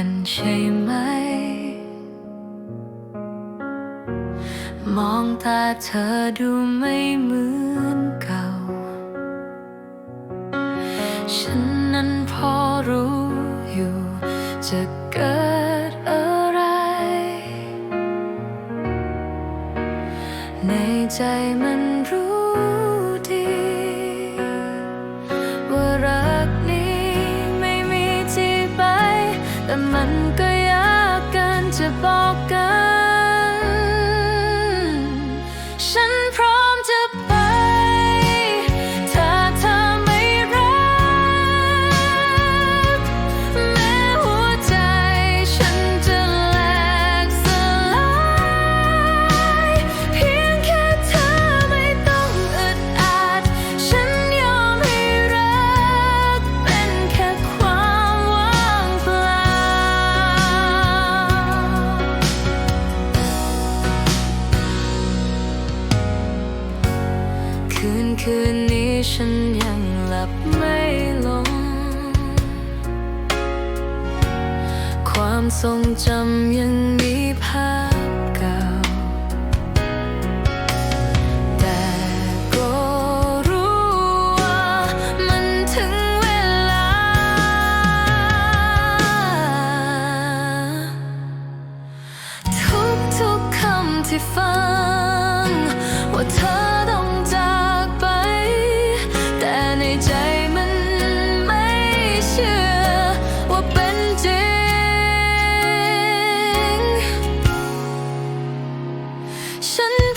กันใช่ไหม มองตาเธอดูไม่เหมือนเก่า ฉันนั้นพอรู้อยู่ จะเกิดอะไร ในใจมันรู้ ก็ยากกันจะบอกกัน คืนนี้ฉันยังหลับไม่ลง ความทรงจำยังมีภาพเก่า แต่ก็รู้ว่ามันถึงเวลา ทุกๆคำที่ฟัง 深